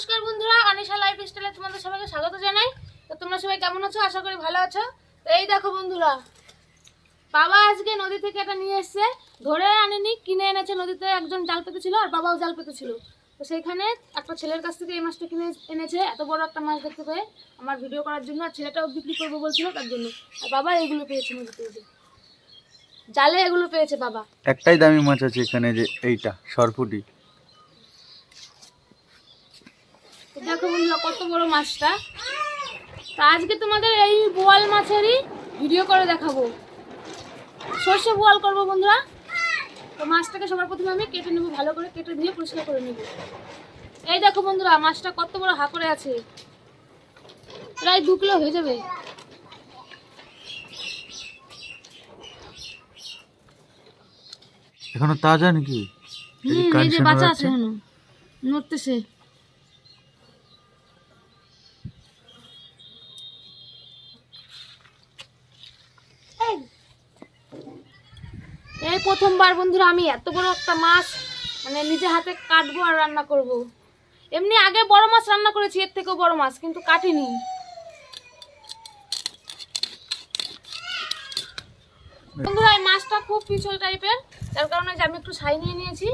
নমস্কার বন্ধুরা, অনিশা লাইফ স্টাইলে তোমাদের সবাইকে স্বাগত জানাই। তো তোমরা সবাই কেমন আছো? আশা করি ভালো আছো। তো এই দেখো বন্ধুরা, বাবা আজকে নদী থেকে এটা নিয়ে এসছে। ধরে আনেনি, কিনে এনেছে নদীতে। একজন জাল পেতে ছিল আর বাবাও জাল পেতে ছিল। তো সেইখানে একটা ছেলের কাছ থেকে এই মাছটা কিনে এনেছে। এত বড় একটা মাছ দেখতে পেয়ে আমার ভিডিও করার জন্য আর ছেলেটাও বিক্রি করব বলছিল, তার জন্য। আর বাবা এইগুলো পেয়েছে নদীতে জালে এগুলো পেয়েছে বাবা। একটাই দামি মাছ আছে এখানে যে এইটা, সরপুটি তো দেখো বন্ধুরা কত বড় মাছটা। তো আজকে তোমাদের এই বোয়াল মাছেরই ভিডিও করে দেখাবো। সর্ষে বোয়াল করব বন্ধুরা। তো মাছটাকে সবার প্রথমে আমি কেটে নেব ভালো করে কেটে দিয়ে পরিষ্কার করে নেব। এই দেখো বন্ধুরা মাছটা কত বড় হা করে আছে। প্রায় দু কিলো হয়ে যাবে। এখনও তাজা নাকি? এই যে হুম এই যে কানসানো বাচ্চা আছে আছে। এখনও। নড়তেছে। প্রথমবার বন্ধুরা আমি এত বড় একটা মাছ মানে নিজে হাতে কাটবো আর রান্না করব। এমনি আগে বড় মাছ রান্না করেছি, এর থেকেও বড় মাছ, কিন্তু কাটিনি। বন্ধুরা, এই মাছটা খুব পিছল টাইপের, যার কারণে যে আমি একটু ছাই নিয়ে নিয়েছি,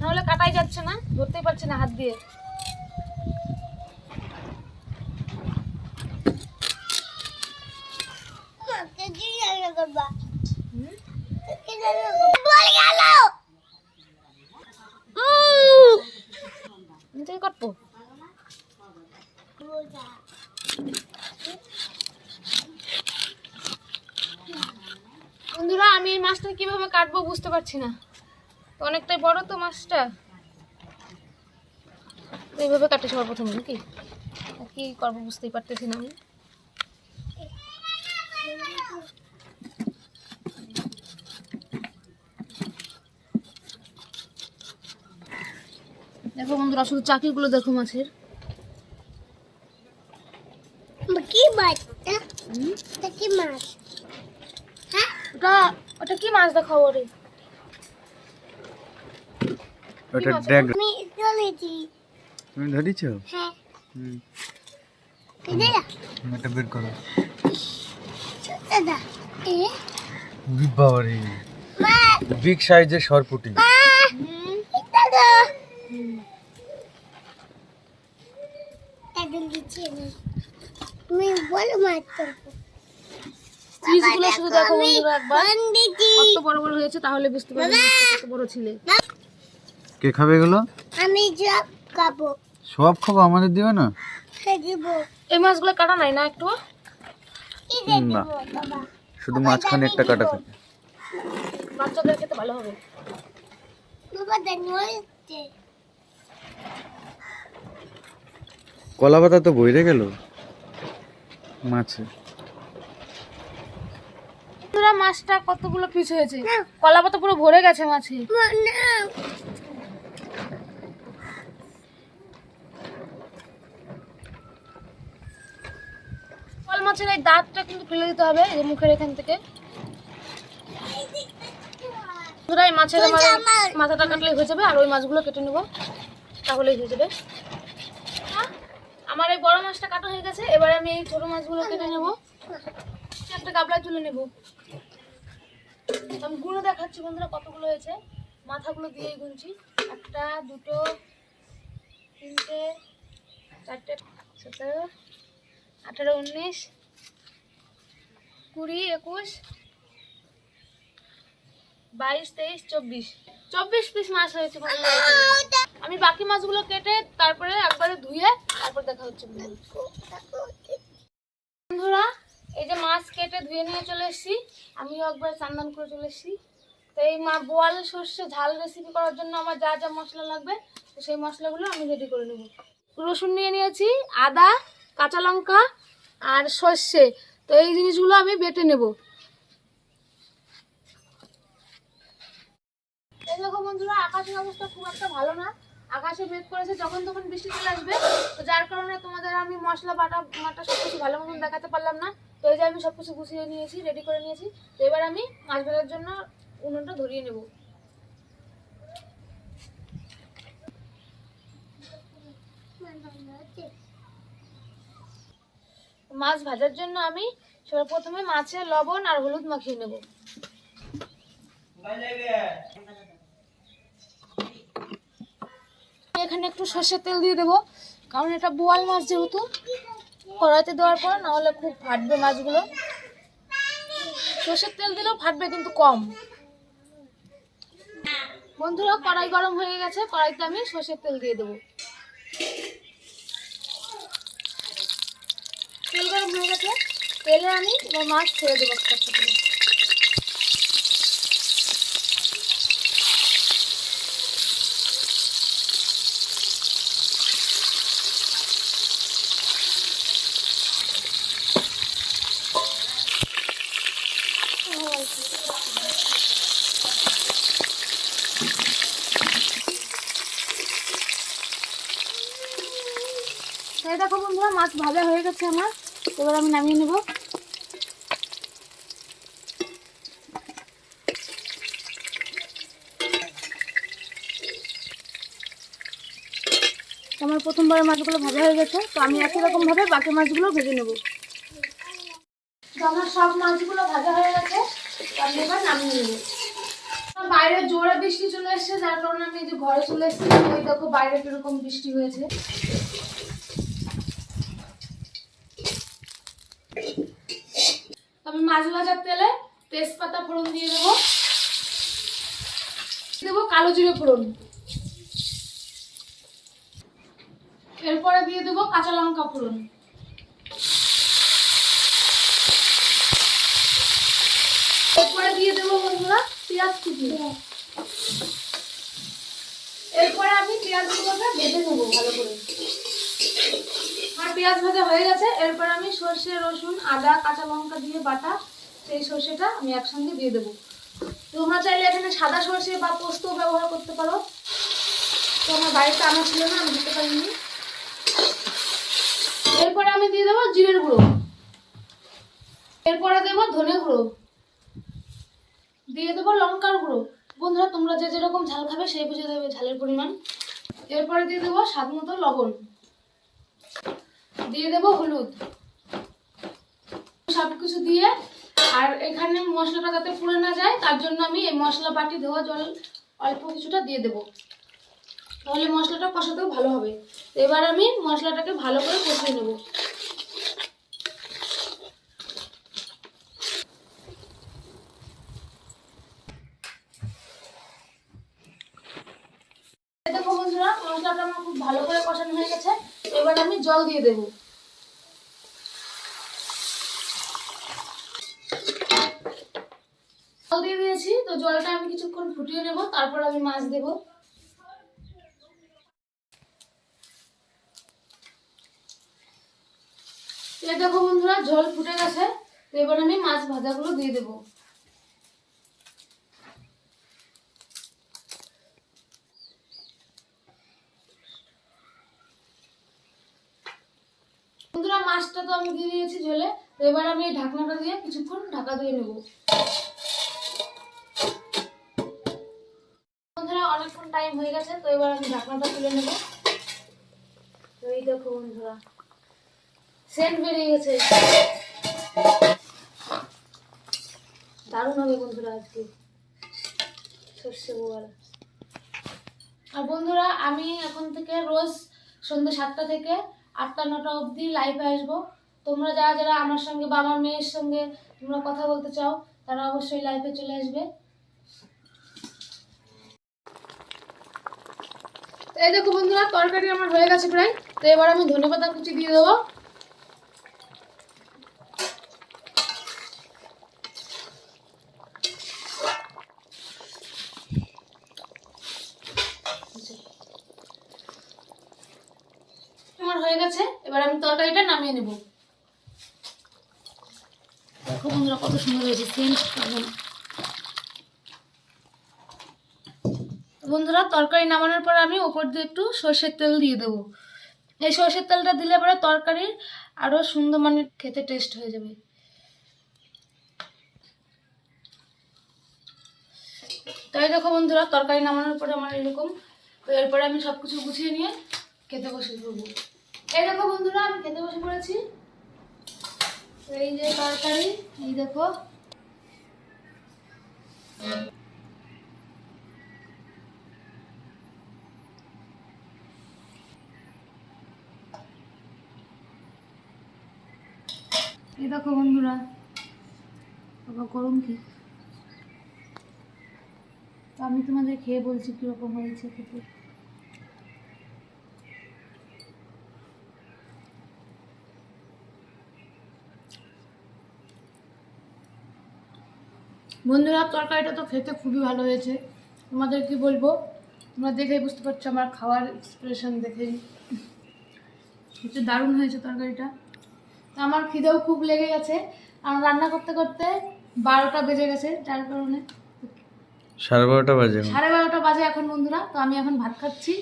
নাহলে কাটাই যাচ্ছে না, ধরতেই পারছি না হাত দিয়ে। নিচে বন্ধুরা, আমি এই মাছটা কীভাবে কাটবো বুঝতে পারছি না। অনেকটাই বড় তো মাছটা। এইভাবে কাটে সবার প্রথমে নাকি কি করব বুঝতেই পারতেছি না আমি। দেখো বন্ধুরা, শুধু চাকিগুলো দেখো মাছের কি মাছ হুম? এটা কি মাছ হ্যাঁ ওটা ওটা কি মাছ দেখাও ওরে। ওটা ড্যাগ আমি চলেছি তুমি ধরিছো? হ্যাঁ। হুম। এটা বের করো। দাদা এ? বাবারে। বিগ সাইজের সরপুটি। হুম দাদা। দিচ্ছি আমি। তুমি বলো মাছ শুধু দেখো বন্ধুরা একবার। কত বড় বড় হয়েছে তাহলে বুঝতে পারবে কত বড় ছিলে। কে খাবে এগুলো? আমি সব খাব। সব খাব আমাদের দিবে না? এই মাছগুলো কাটা নাই না একটু? না। শুধু মাঝখানে একটা কাটা থাকে। বাচ্চাদের খেতে ভালো হবে। বাবা দানি হয়েছে কলা পাতা তো বইরে গেল। মাছে। বন্ধুরা মাছটা কতগুলো পিস হয়েছে? কলা পাতা পুরো ভরে গেছে মাছে। কল মাছের এই দাঁতটা কিন্তু ফেলে দিতে হবে এই মুখের এখান থেকে। বন্ধুরা এই মাছের মাথাটা কাটলেই হয়ে যাবে আর ওই মাছগুলো কেটে নেব তাহলেই হয়ে যাবে। আমার এই বড় মাছটা কাটা হয়ে গেছে এবারে আমি এই ছোট মাছগুলো কেটে নেব। একটা গাবলায় তুলে নেব আমি গুঁড়ো দেখাচ্ছি বন্ধুরা কতগুলো হয়েছে মাথাগুলো দিয়েই গুনছি একটা, দুটো, তিনটে, চারটে, সতেরো, আঠারো, উনিশ, কুড়ি, একুশ, বাইশ, তেইশ, চব্বিশ চব্বিশ পিস মাছ হয়েছে। আমি বাকি মাছগুলো কেটে তারপরে একবারে ধুয়ে তারপর দেখা হচ্ছে বন্ধুরা। এই যে মাছ কেটে ধুয়ে নিয়ে চলে এসেছি। আমিও একবার চান্দান করে চলে এসেছি। তো এই মা বোয়াল সর্ষে ঝাল রেসিপি করার জন্য আমার যা যা মশলা লাগবে, তো সেই মশলাগুলো আমি রেডি করে নেব। রসুন নিয়ে নিয়েছি, আদা, কাঁচা লঙ্কা আর সর্ষে। তো এই জিনিসগুলো আমি বেটে নেব। এই দেখো বন্ধুরা, আকাশের অবস্থা খুব একটা ভালো না। আকাশে মেঘ করেছে যখন তখন বৃষ্টি চলে আসবে। তো যার কারণে তোমাদের আমি মশলা বাটা বাটা সব কিছু ভালো মতন দেখাতে পারলাম না। তো এই যে আমি সব কিছু গুছিয়ে নিয়েছি রেডি করে নিয়েছি, তো এবার আমি মাছ ভাজার জন্য উনুনটা ধরিয়ে নেব। মাছ ভাজার জন্য আমি প্রথমে মাছে লবণ আর হলুদ মাখিয়ে নেব। এখানে একটু সর্ষের তেল দিয়ে দেবো, কারণ এটা বোয়াল মাছ যেহেতু কড়াইতে দেওয়ার পর নাহলে খুব ফাটবে মাছগুলো। সর্ষের তেল দিলেও ফাটবে কিন্তু কম। বন্ধুরা, কড়াই গরম হয়ে গেছে, কড়াইতে আমি সর্ষের তেল দিয়ে দেবো। তেল গরম হয়ে গেছে, তেলে আমি মাছ ছেড়ে দেবো একটা এই দেখো বন্ধুরা, মাছ ভাজা হয়ে গেছে আমার। এবার আমি নামিয়ে নেব। আমার প্রথমবার মাছগুলো ভাজা হয়ে গেছে, তো আমি একই রকম ভাবে বাকি মাছগুলো ভেজে নেব। আমার সব মাছগুলো ভাজা হয়ে গেছে। বাইরে জোরে বৃষ্টি চলে এসেছে, যার কারণে আমি যে ঘরে চলে এসেছি দেখো বাইরে কীরকম বৃষ্টি হয়েছে। আমি মাছ ভাজার তেলে তেজপাতা ফোড়ন দিয়ে দেবো। দেবো কালো জিরে ফোড়ন। এরপরে দিয়ে দেবো কাঁচা লঙ্কা ফোড়ন। এরপরে দিয়ে দেবো বন্ধুরা পেঁয়াজ কুচি। এরপরে আমি পেঁয়াজগুলোকে বেটে নেব ভালো করে। আর পেঁয়াজ ভাজা হয়ে গেছে, এরপর আমি সর্ষে, রসুন, আদা, কাঁচা লঙ্কা দিয়ে বাটা, সেই সর্ষেটা আমি একসঙ্গে দিয়ে দেবো। তোমরা চাইলে এখানে সাদা সর্ষে বা পোস্ত ব্যবহার করতে পারো। তো আমার বাড়িতে আনা ছিল না, আমি দিতে পারিনি। এরপরে আমি দিয়ে দেবো জিরের গুঁড়ো। এরপরে দেবো ধনে গুঁড়ো। দিয়ে দেবো লঙ্কার গুঁড়ো। বন্ধুরা, তোমরা যে যেরকম ঝাল খাবে সেই বুঝে দেবে ঝালের পরিমাণ। এরপরে দিয়ে দেবো স্বাদ মতো লবণ। দিয়ে দেবো হলুদ। সব কিছু দিয়ে, আর এখানে মশলাটা যাতে পুড়ে না যায়, তার জন্য আমি এই মশলা বাটি, ধোয়া জল, অল্প কিছুটা দিয়ে দেবো। তাহলে মশলাটা কষাতেও ভালো হবে। এবার আমি মশলাটাকে ভালো করে কষিয়ে নেব দেখো বন্ধুরা মশলাটা আমার খুব ভালো করে কষানো হয়ে গেছে। এবার আমি জল দিয়ে দেবো। জল দিয়ে দিয়েছি, তো জলটা আমি কিছুক্ষণ ফুটিয়ে নেব, তারপর আমি মাছ দেব। দেখো বন্ধুরা, জল ফুটে গেছে এবার আমি মাছ ভাজাগুলো দিয়ে দেব বন্ধুরা মাছটা তো আমি দিয়ে দিয়েছি ঝোলে। তো এবার আমি এই ঢাকনাটা দিয়ে কিছুক্ষণ ঢাকা দিয়ে নেব। বন্ধুরা, অনেকক্ষণ টাইম হয়ে গেছে, তো এবার আমি ঢাকনাটা তুলে নেব। তো এই দেখো বন্ধুরা সেন্ট বেরিয়ে গেছে। দারুণ হবে বন্ধুরা আজকে। সর্ষে বোয়াল। আর বন্ধুরা, আমি এখন থেকে রোজ সন্ধ্যে সাতটা থেকে আটটা, নটা অবধি লাইভে আসব। তোমরা যারা যারা আমার সঙ্গে বাবা মেয়ের সঙ্গে তোমরা কথা বলতে চাও, তারা অবশ্যই লাইভে চলে আসবে। এই দেখো বন্ধুরা, তরকারি আমার হয়ে গেছে প্রায়। তো এবার আমি ধনে পাতা কুচি দিয়ে দেবো আমার হয়ে গেছে এবার আমি তরকারিটা নামিয়ে নেব দেখো বন্ধুরা কত সুন্দর হয়েছে সেন্ট বন্ধুরা, তরকারি নামানোর পর আমি ওপর দিয়ে একটু সর্ষের তেল দিয়ে দেবো। এই সর্ষের তেলটা দিলে পরে তরকারির আরও সুন্দর মানে খেতে টেস্ট হয়ে যাবে। তাই দেখো বন্ধুরা, তরকারি নামানোর পরে আমার এরকম। তো এরপরে আমি সব কিছু গুছিয়ে নিয়ে খেতে বসে পড়ব। এই দেখো বন্ধুরা, আমি খেতে বসে পড়েছি। এই যে তরকারি, এই দেখো। এই দেখো বন্ধুরা, বাবা গরম কি? তো আমি তোমাদের খেয়ে বলছি কীরকম হয়েছে খেতে। বন্ধুরা তরকারিটা তো খেতে খুবই ভালো হয়েছে। তোমাদের কি বলব? তোমরা দেখেই বুঝতে পারছ আমার খাওয়ার এক্সপ্রেশন দেখেই। হচ্ছে দারুণ হয়েছে তরকারিটা। তো আমার খিদেও খুব লেগে গেছে। আর রান্না করতে করতে বারোটা বেজে গেছে যার কারণে সাড়ে বারোটা বাজে সাড়ে বারোটা বাজে এখন বন্ধুরা তো আমি এখন ভাত খাচ্ছি।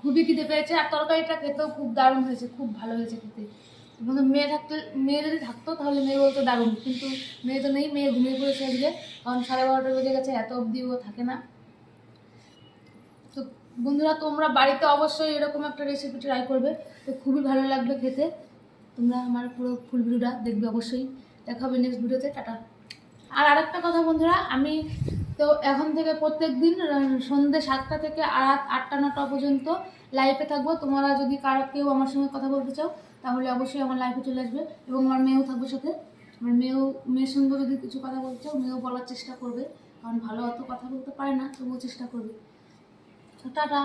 খুবই খিদে পেয়েছে আর তরকারিটা খেতেও খুব দারুণ হয়েছে খুব ভালো হয়েছে খেতে। বন্ধু মেয়ে থাকতে, মেয়ে যদি থাকতো তাহলে মেয়ে বলতো দারুণ, কিন্তু মেয়ে তো নেই, মেয়ে ঘুমিয়ে পড়েছে আজকে, কারণ সাড়ে বারোটা বেজে গেছে, এত অবধি ও থাকে না। তো বন্ধুরা, তোমরা বাড়িতে অবশ্যই এরকম একটা রেসিপি ট্রাই করবে, তো খুবই ভালো লাগবে খেতে। তোমরা আমার পুরো ফুল ভিডিওটা দেখবে অবশ্যই। দেখা হবে নেক্সট ভিডিওতে, টাটা। আর আরেকটা কথা বন্ধুরা, আমি তো এখন থেকে প্রত্যেক দিন সন্ধ্যে সাতটা থেকে রাত আটটা নটা পর্যন্ত লাইভে থাকব। তোমরা যদি কারও, কেউ আমার সঙ্গে কথা বলতে চাও তাহলে অবশ্যই আমার লাইফে চলে আসবে এবং আমার মেয়েও থাকবে সাথে। আমার মেয়েও, মেয়ের সঙ্গে যদি কিছু কথা বলতে চাও, মেয়েও বলার চেষ্টা করবে। কারণ ভালো অত কথা বলতে পারে না, তবুও চেষ্টা করবে। টাটা।